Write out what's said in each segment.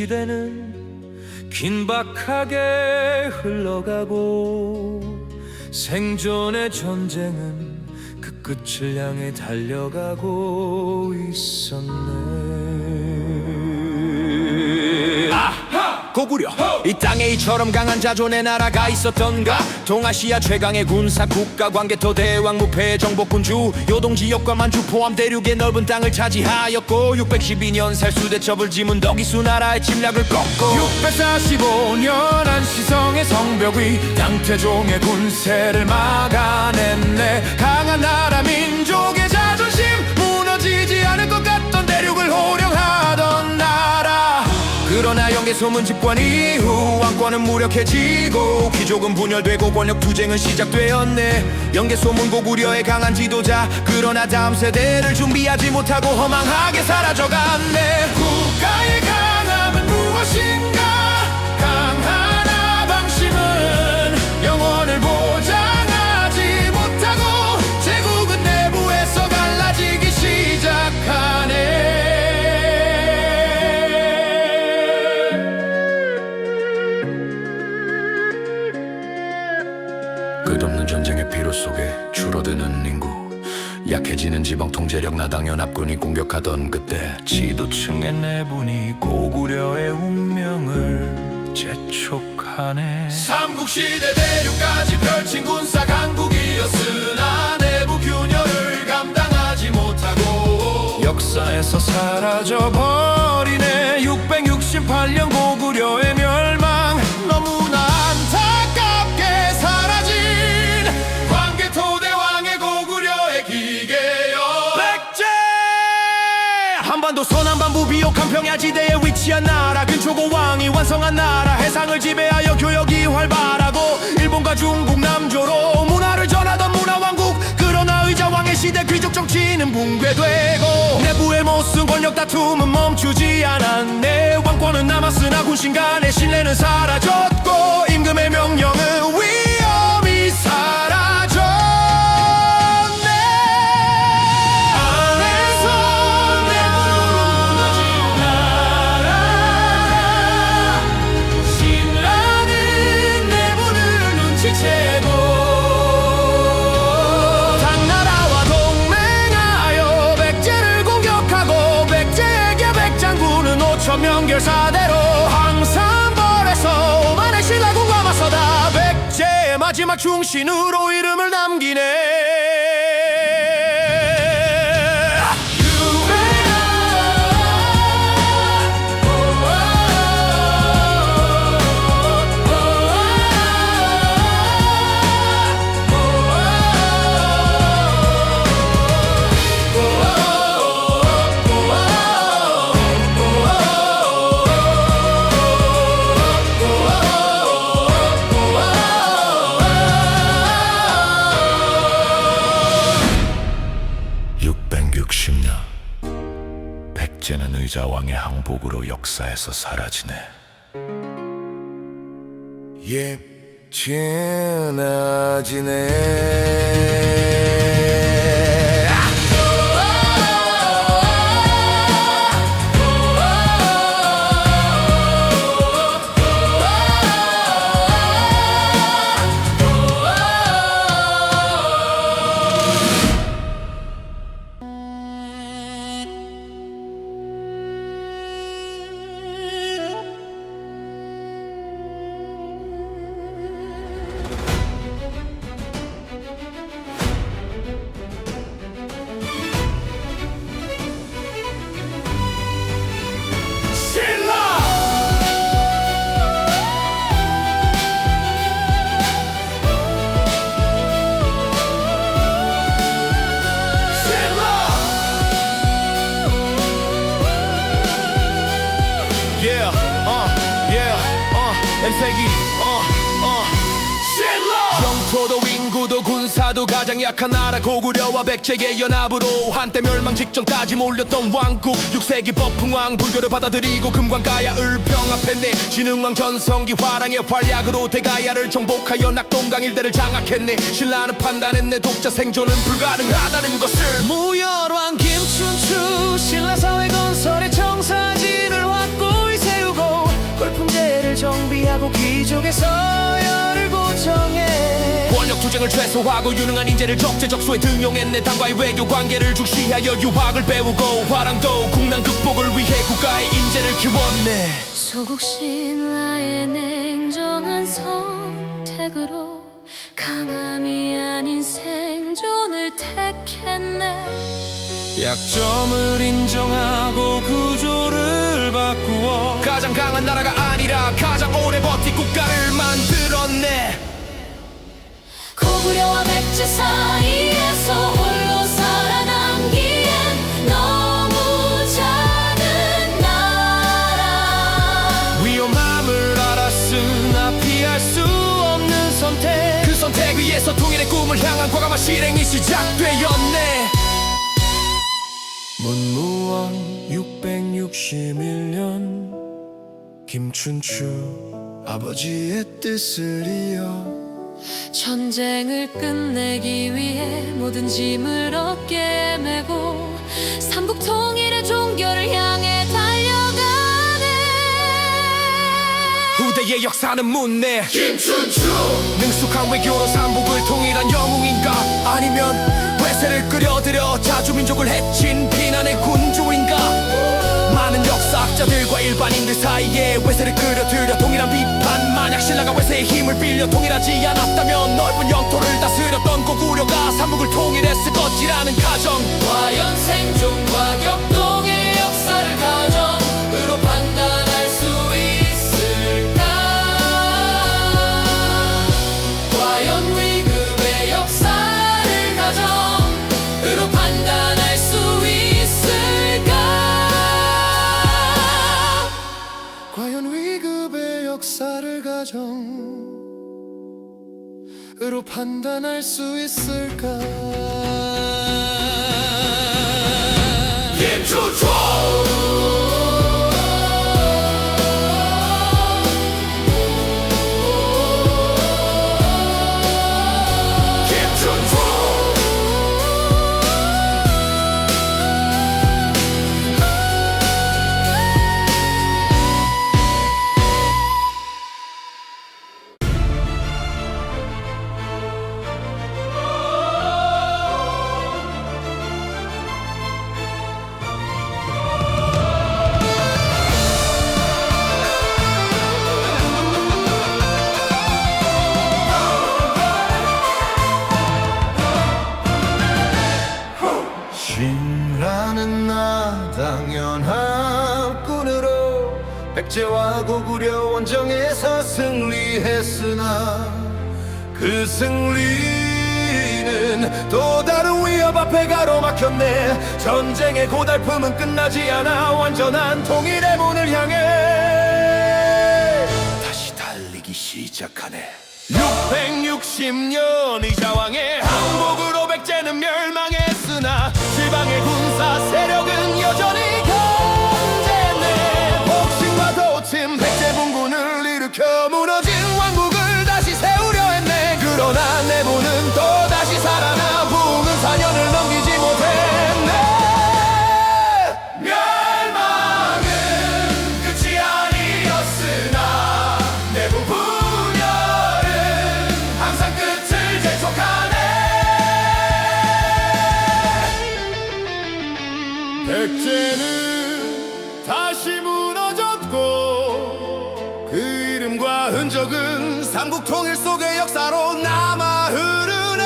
시대는 긴박하게 흘러가고 생존의 전쟁은 그 끝을 향해 달려가고 있었네 고구려. 이 땅에 이처럼 강한 자존의 나라가 있었던가? 동아시아 최강의 군사 국가 광개토 대왕 무패 정복군주 요동 지역과 만주 포함 대륙의 넓은 땅을 차지하였고 612년 살수대첩을 지문 덕이수 나라의 침략을 꺾고 645년 안시성의 성벽 위 양태종의 군세를 막아냈네. 강한 나라 민족 그러나 영계소문 집권 이후 왕권은 무력해지고 귀족은 분열되고 권력 투쟁은 시작되었네. 영계 소문 고 구려의 강한 지도자 그러나 다음 세대를 준비하지 못하고 허망하게 사라져갔네. 국가의 강함은 무엇인가 지방 통제력 나당 연 합군이 공격하던 그때 지도층의 내분이 고구려의 운명을 재촉하네. 삼국시대 대륙까지 펼친 군사 강국이었으나 내부 균열을 감당하지 못하고 역사에서 사라져버리네. 668년 고 비옥한 평야지대에 위치한 나라. 근초고 왕이 완성한 나라. 해상을 지배하여 교역이 활발하고 일본과 중국 남조로 문화를 전하던 문화왕국. 그러나 의자 왕의 시대 귀족 정치는 붕괴되고 내부의 모순 권력 다툼은 멈추지 않았네. 왕권은 남았으나 군신 간의 신뢰는 사라졌고 임금의 명령은 위험이 사라 백장군은 5천명 결사대로 황산벌에서 오만의 신라군과 맞서다. 백제의 마지막 충신으로 이름을 남기네 의자왕의 항복으로 역사에서 사라지네. 예, 지나지네 가장 약한 나라 고구려와 백제의 연합으로 한때 멸망 직전까지 몰렸던 왕국. 6세기 법흥왕 불교를 받아들이고 금관가야 을평 앞에 내 진흥왕 전성기 화랑의 활약으로 대가야를 정복하여 낙동강 일대를 장악했네. 신라는 판단했네. 독자 생존은 불가능하다는 것을. 무열왕 김춘추 신라사회 건설의 청사진을 확고히 세우고 골품제를 정비하고 귀족의 서열을 고정해 권력 투쟁을 최소화하고 유능한 인재를 적재적 소에 등용했네. 당과의 외교 관계를 중시하여 유학을 배우고 화랑도 국난 극복을 위해 국가의 인재를 키웠네. 소국 신라의 냉정한 선택으로 강함이 아닌 생존을 택했네. 약점을 인정하고 구조를 바꾸어 가장 강한 나라가 아니라 가장 오래 버틴 국가를 만들었네 고구려와 백제 사이에서 홀로 살아남기엔 너무 작은 나라. 위험함을 알았으나 피할 수 없는 선택. 그 선택 위에서 통일의 꿈을 향한 과감한 실행이 시작되었네. 문무왕 661년 김춘추 아버지의 뜻을 이어 전쟁을 끝내기 위해 모든 짐을 어깨에 메고 삼국 통일의 종교를 향해 달려가네. 후대의 역사는 묻네. 김춘추 능숙한 외교로 삼국을 통일한 영웅인가? 아니면 외세를 끌어들여 자주민족을 해친 비난의 군주인가? 많은 역사학자들과 일반인들 사이에 외세를 끌어들여 동일한 비판 만약 신라가 외세의 힘을 빌려 통일하지 않았다면 넓은 영토를 다스렸던 고구려가 삼국을 통일했을 것이라는 가정. 과연 생존과 격동의 역사를 가정으로 판단할 수 있을까? 과연 위급의 역사를 가정으로 판단할 수 있을까? 과연 사를 가정으로 판단할 수 있을까? 신라는 그 승리는 또 다른 위협 앞에 가로막혔네. 전쟁의 고달픔은 끝나지 않아 완전한 통일의 문을 향해 다시 달리기 시작하네. 660년의 자왕의 항복으로 백제는 멸망했으나 삼국 통일 속의 역사로 남아 흐르네.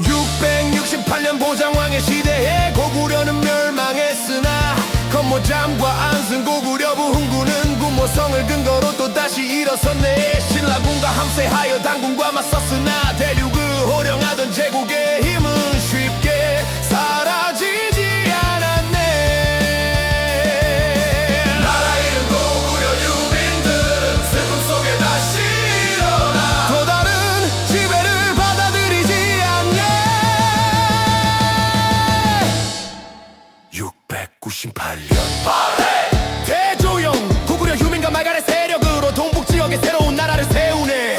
668년 보장왕의 시대에 고구려는 멸망했으나 건모잠과 안승 고구려부 흥군은 군모성을 근거로 또다시 일어섰네. 신라군과 함세하여 당군과 맞섰으나 대륙을 호령하던 제국의 698년. 대조영 고구려 휴민과 말간의 세력으로 동북 지역에 새로운 나라를 세우네.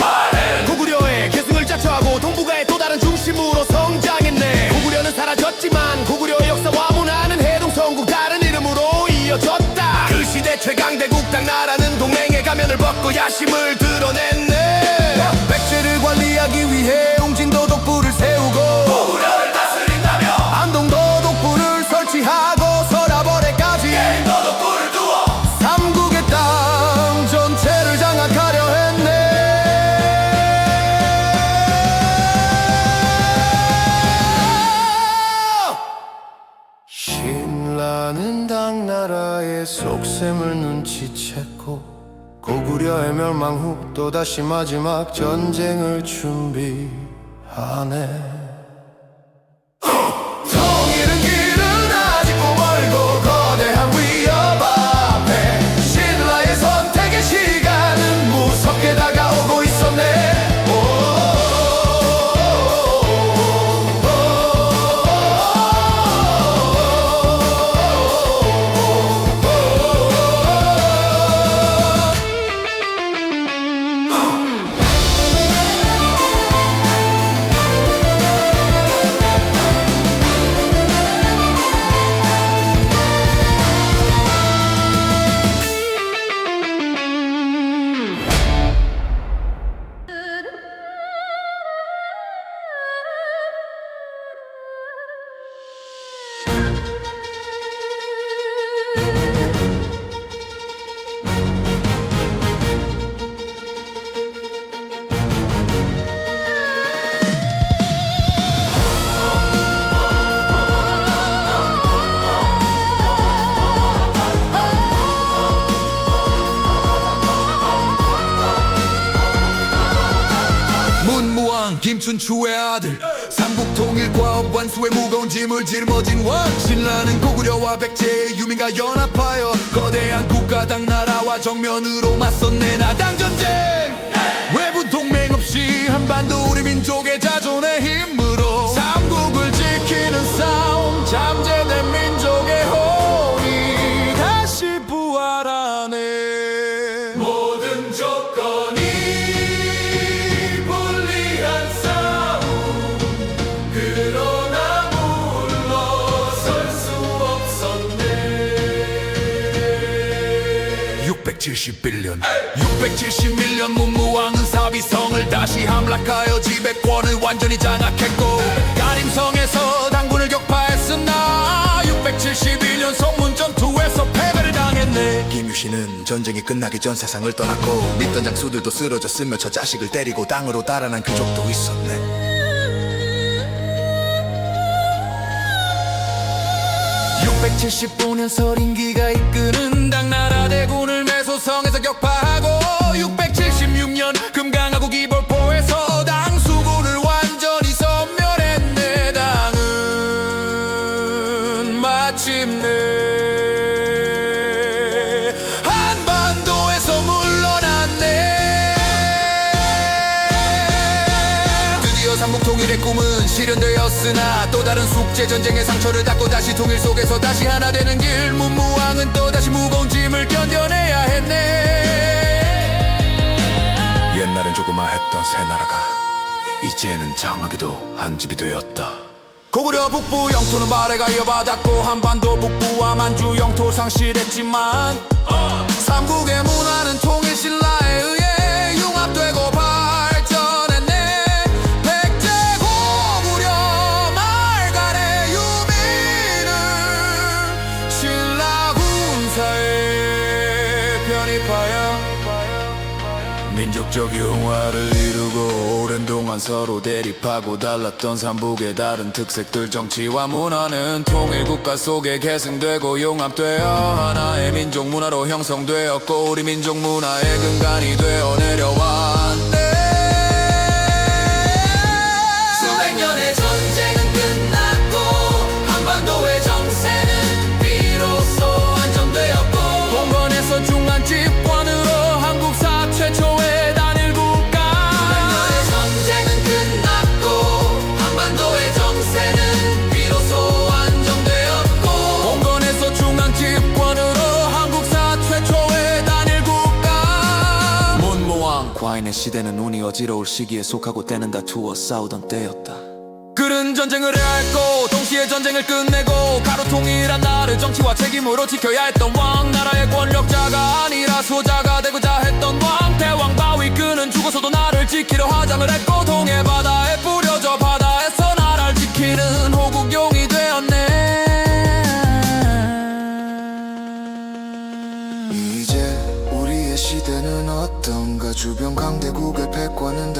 고구려의 계승을 자처하고 동북아의 또 다른 중심으로 성장했네. 고구려는 사라졌지만 고구려의 역사와 문화는 해동성국 다른 이름으로 이어졌다. 그 시대 최강대국 그 야심을 드러냈네. 백제를 관리하기 위해 고구려의 멸망 후 또다시 마지막 전쟁을 준비하네 춘추의 아들? 삼국통일과 완수의 무거운 짐을 짊어진 왕. 신라는 고구려와 백제의 유민과 연합하여 거대한 국가 당 나라와 정면으로 맞섰네 나당 전쟁. 외부 동맹 없이 한반도 우리 민족의 자 670빌년 671년 문무왕은 사비성을 다시 함락하여 지배권을 완전히 장악했고 가림성에서 당군을 격파했으나 671년 성문 전투에서 패배를 당했네. 김유신은 전쟁이 끝나기 전 세상을 떠났고 밑던 장수들도 쓰러졌으며 저 자식을 때리고 땅으로 달아난 귀족도 있었네. 175년 서린기가 이끄는 당나라 대군 을 매소성에서 격파하고 676년 다른 숙제 전쟁의 상처를 닦고 다시 통일 속에서 다시 하나 되는 길. 문무왕은 또 다시 무거운 짐을 견뎌내야 했네. 옛날엔 조그마했던 새 나라가 이제는 장하게도 한 집이 되었다. 고구려 북부 영토는 발해가 이어받았고 한반도 북부와 만주 영토 상실했지만 삼국의 문화는 통일 편입하여 민족적 융화를 이루고 오랜 동안 서로 대립하고 달랐던 삼북의 다른 특색들 정치와 문화는 통일국가 속에 계승되고 융합되어 하나의 민족 문화로 형성되었고 우리 민족 문화의 근간이 되어 내려왔 과인의 시대는 운이 어지러울 시기에 속하고 때는 다투어 싸우던 때였다. 그런 전쟁을 해야 했고 동시에 전쟁을 끝내고 가로 통일한 나를 정치와 책임으로 지켜야 했던 왕 나라의 권력자가 아니라 수호자가 되고자 했던 왕 대왕 바위 그는 죽어서도 나를 지키려 화장을 했고 동해 바다에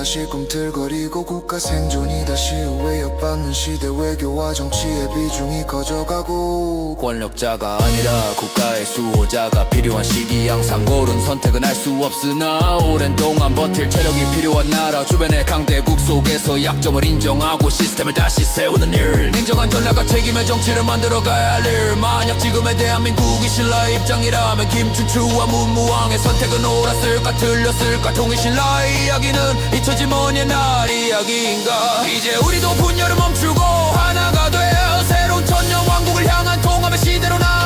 다시 꿈틀거리고 국가 생존이 다시 위협받는 시대 외교와 정치의 비중이 커져가고 권력자가 아니라 국가의 수호자가 필요한 시기 항상 옳은 선택은 할 수 없으나 오랜 동안 버틸 체력이 필요한 나라. 주변의 강대국 속에서 약점을 인정하고 시스템을 다시 세우는 일. 냉정한 전략과 책임의 정치를 만들어가야 할 일. 만약 지금의 대한민국이 신라의 입장이라면 김춘추와 문무왕의 선택은 옳았을까 틀렸을까? 통일 신라의 이야기는 잊혀진 먼 옛날 이야기인가? 이제 우리도 분열을 멈추고 하나가 되어 새로운 천년 왕국을 향한 통합의 시대로 나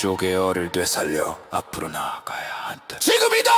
민족의 열을 되살려 앞으로 나아가야 한다. 지금이다